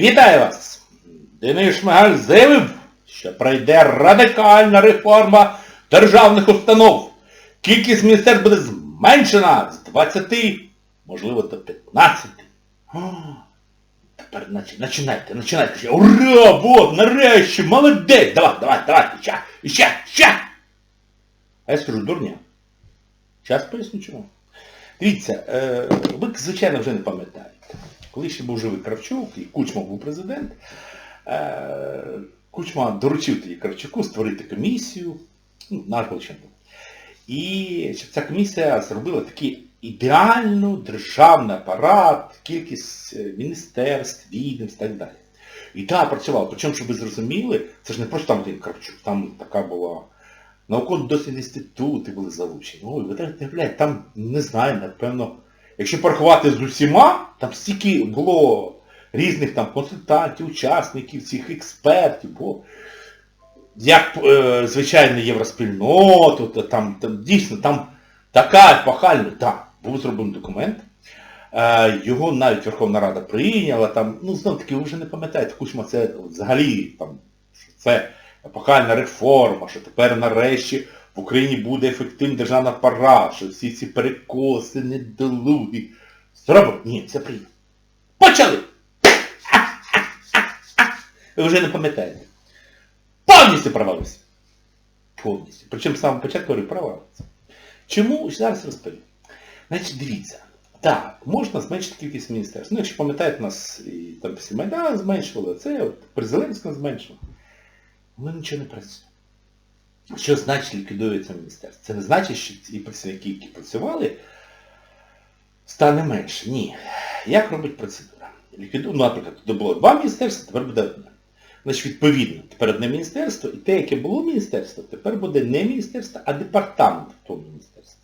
Вітаю вас! Денис Шмигаль заявив, що пройде радикальна реформа державних установ. Кількість міністерств буде зменшена з 20, можливо, до 15. О, Тепер починайте, починайте. Ура! Вот, нарешті, молодець! Давай, давай, давай, ще, ще, ще! А я скажу, дурня. Зараз поясню чому. Дивіться, е, ви, звичайно, вже не пам'ятаєте. Коли ще був живий Кравчук і Кучма був президент, е, Кучма доручив тоді Кравчуку створити комісію, ну, наш був. І щоб ця комісія зробила такий ідеально державний апарат, кількість е, міністерств, відомств і так далі. І так працювало. Причому, щоб ви зрозуміли, це ж не просто там один Кравчук, там така була науково-дослідні інститути були залучені. Ой, ви так не там, не знаю, напевно, якщо порахувати з усіма, там стільки було різних там консультантів, учасників, цих експертів, бо як е, звичайно євроспільноту, там, там дійсно там така епохальна, так, був зроблений документ. Е, його навіть Верховна Рада прийняла, там, ну знов таки, ви вже не пам'ятаєте, Кучма це взагалі там, це епохальна реформа, що тепер нарешті в Україні буде ефективний державний апарат, що всі ці перекоси, недолуги. Зробимо? Ні, це прийнято. Почали! Ви вже не пам'ятаєте. Повністю провалився. Повністю. Причому з самого початку говорю, провалився. Чому? Зараз розповім. Значить, дивіться. Так, можна зменшити кількість міністерств. Ну, якщо пам'ятаєте, нас і там після Майдану зменшували, це от при Зеленському зменшували. Воно нічого не працює. Що значить ліквідується міністерство? Це не значить, що ці працівники, які працювали, стане менше. Ні. Як робить процедура? Ліквіду... Ну, наприклад, тут було два міністерства, тепер буде одне. Значить, відповідно, тепер одне міністерство, і те, яке було міністерство, тепер буде не міністерство, а департамент того міністерства.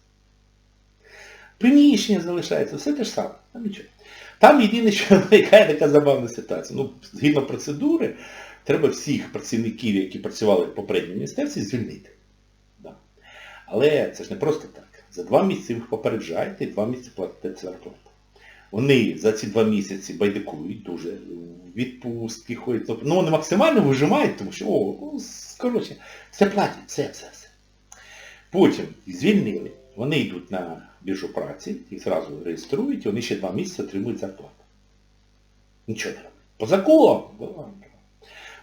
Приміщення залишається, все те ж саме. Там нічого. Там єдине, що виникає така забавна ситуація. Ну, згідно процедури, треба всіх працівників, які працювали в попередньому міністерстві, звільнити. Да. Але це ж не просто так. За два місяці їх попереджаєте і два місяці платите зарплату. Вони за ці два місяці байдикують дуже, відпустки ходять. Ну, вони максимально вижимають, тому що, о, ну, коротше, все платять, все, все, все. Потім звільнили, вони йдуть на біржу праці, їх зразу реєструють, і вони ще два місяці отримують зарплату. Нічого не роблять. По закону.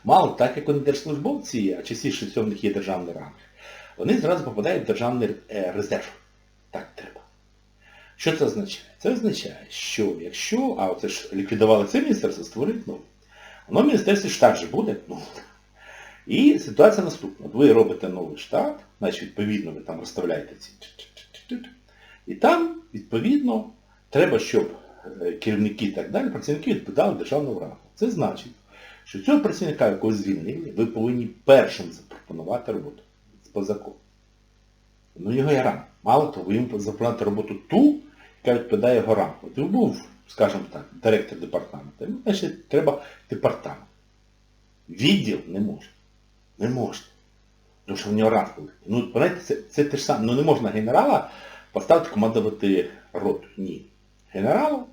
Мало так, як вони держслужбовці, а частіше всього в них є державний ранг, вони зразу попадають в державний е, резерв. Так треба. Що це означає? Це означає, що якщо, а оце ж ліквідували це міністерство, створить нове. Воно в міністерстві штат же буде. Ну, і ситуація наступна. Ви робите новий штат, значить, відповідно, ви там розставляєте ці. І там, відповідно, треба, щоб е, керівники і так далі, працівники відповідали державному рангу. Це значить, що цього працівника, якого звільнили, ви повинні першим запропонувати роботу по закону. Ну його є ранг. Мало того, ви йому запропонувати роботу ту, яка відповідає його. От він був, скажімо так, директор департаменту. Ну, значить, треба департамент. Відділ не може. Не можна. Тому що в нього ранг великий. Ну, знаєте, це, це те ж саме. Ну не можна генерала поставити командувати роту. Ні. Генералу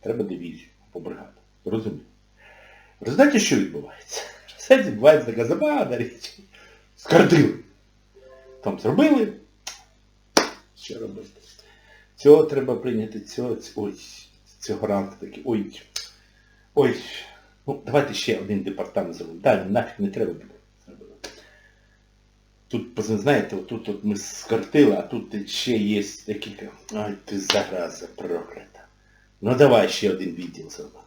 треба дивізію по бригаду. Розумію. В результаті що відбувається? Все відбувається така забавна річ. Скардили. Там зробили. Що робити? Цього треба прийняти, цього, ой, цього ранку такий, ой, ой, ну давайте ще один департамент зробимо. Далі нафіг не треба буде. Тут, знаєте, тут от ми скортили, а тут ще є декілька. Ай, ти зараза проклята. Ну давай ще один відділ зробимо.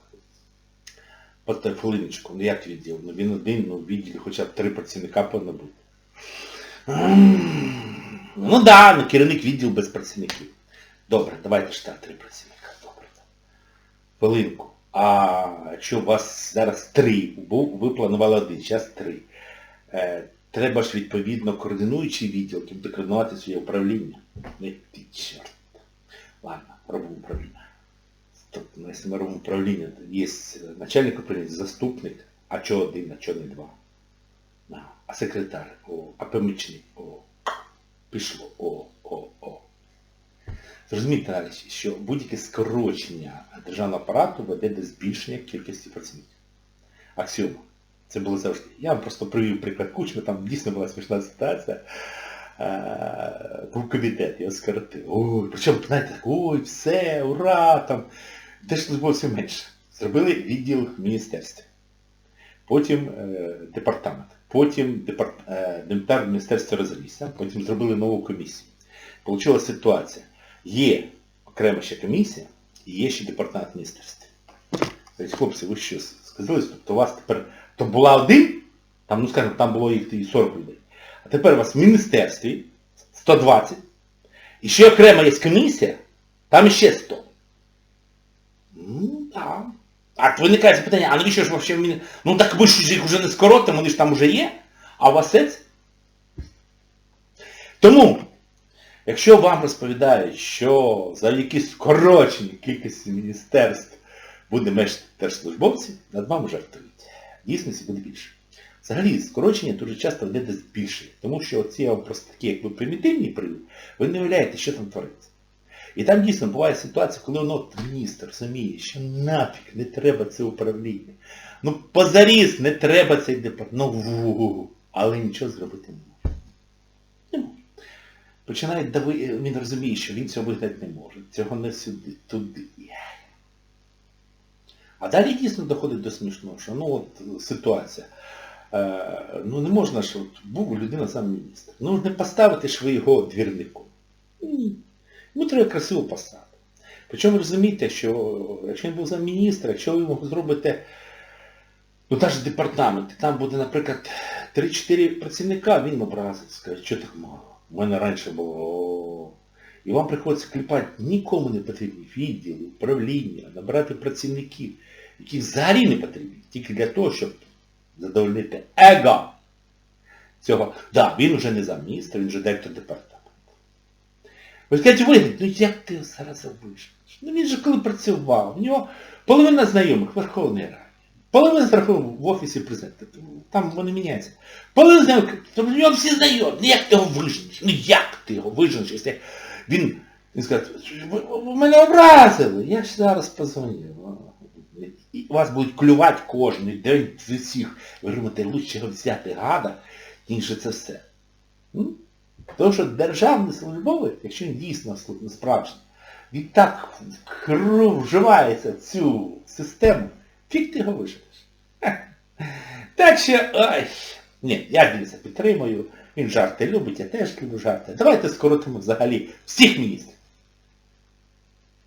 От хвилиночку, ну як відділ? Ну він один, ну в відділі хоча б три працівника повинно бути. Ну да, ну керівник відділ без працівників. Добре, давайте штат три працівника. Добре. Хвилинку. А якщо у вас зараз три, був, ви планували один, зараз три. Е, треба ж відповідно координуючий відділ, буде координувати своє управління. Не ти чорт. Ладно, робимо управління. Тобто, якщо ми робимо управління, то є начальник управління, заступник, а чого один, а чого не два. А, секретар, о, а помічник, о, пішло, о, о, о. Зрозумійте далі, що будь-яке скорочення державного апарату веде до збільшення кількості працівників. аксіома. Це було завжди. Я вам просто привів приклад Кучми, там дійсно була смішна ситуація. Е, Був комітет, я скоротив. Ой, причому, знаєте, ой, все, ура, там. Держслужбовців менше. Зробили відділ в міністерстві. Потім е, департамент. Потім департ, е, демтар міністерства розрісся, потім зробили нову комісію. Получилася ситуація. Є окрема ще комісія, і є ще департамент міністерства. Тобто, хлопці, ви що сказали, тобто у вас тепер, то була один, там, ну скажімо, там було їх і 40 людей. А тепер у вас в міністерстві 120, і ще окрема є комісія, там ще 100. Так. А виникає запитання, а навіщо ж вообще в міні... Ну так ми ж їх вже не скоротимо, вони ж там вже є, а у вас це? Тому, якщо вам розповідають, що за якісь скорочені кількості міністерств буде менше держслужбовців, над вами жартують. Дійсності буде більше. Взагалі, скорочення дуже часто веде збільшення. Тому що оці такі, як ви примітивні привід, ви не уявляєте, що там твориться. І там дійсно буває ситуація, коли воно міністр розуміє, що нафіг не треба це управління. Ну позаріз не треба цей департамент. Ну, але нічого зробити не може. Не може. Починає дави... він розуміє, що він цього вигнати не може. Цього не сюди, туди. А далі дійсно доходить до смішного, що ну от ситуація. Е, ну не можна ж, от, був людина сам міністр. Ну не поставити ж ви його двірником. Йому треба красиву посаду. Причому розумієте, що якщо він був замміністра, якщо ви йому зробите, ну навіть департамент, там буде, наприклад, 3-4 працівника, він образить, скаже, що так мало. У мене раніше було. І вам приходиться кліпати нікому не потрібні відділи, управління, набирати працівників, які взагалі не потрібні, тільки для того, щоб задовольнити его цього. Так, да, він вже не замміністр, він вже директор департаменту. Ви скажете, ну як ти його зараз виженеш? Ну він же коли працював, в нього половина знайомих в Верховній Раді, половина знайомих в Офісі президента, там вони міняються. Половина знайомих, то в нього всі знайомі, ну як ти його виженеш? Ну як ти його виженеш, якщо він, він скаже, ви, ви мене образили, я ж зараз позвонив. І вас будуть клювати кожен день з усіх. Ви думаєте, лучше його взяти гада, ніж це все. Тому що державний службовець, якщо він дійсно справжній, він так вживається в цю систему, фіг ти його виживеш. Так що, ой, ні, я дивіться, підтримую, він жарти любить, я теж люблю жарти. Давайте скоротимо взагалі всіх міністрів.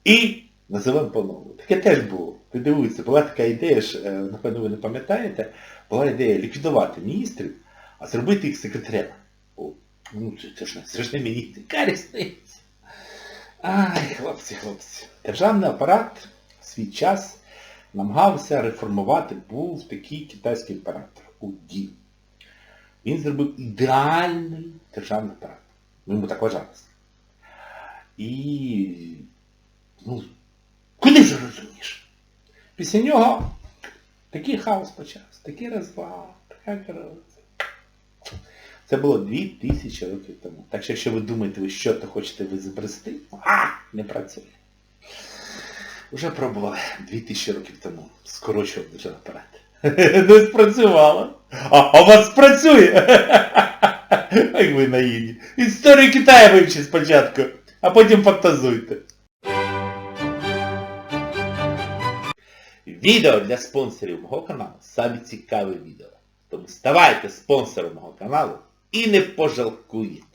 І називаємо по-новому. Таке теж було. Ви дивуєтеся, була така ідея, ж, е, напевно, ви не пам'ятаєте, була ідея ліквідувати міністрів, а зробити їх секретарями. Ну це, ж це ж не міністр. Яка різниця? Ай, хлопці, хлопці. Державний апарат в свій час намагався реформувати, був такий китайський імператор УДІ. Він зробив ідеальний державний апарат. Ну, йому так вважалося. І ну, куди вже розумієш? Після нього такий хаос почався, такий розвал, така коротка. Це було 2000 років тому. Так що якщо ви думаєте, ви що-то хочете ви збрести, а, не працює. Вже пробували 2000 років тому. Скорочував державний апарат. Не спрацювало. А, у вас спрацює! Ай ви наївні. Історію Китаю вивчіть спочатку, а потім фантазуйте. Відео для спонсорів мого каналу саме цікаве відео. Тому ставайте спонсором мого каналу і не пожалкуєте.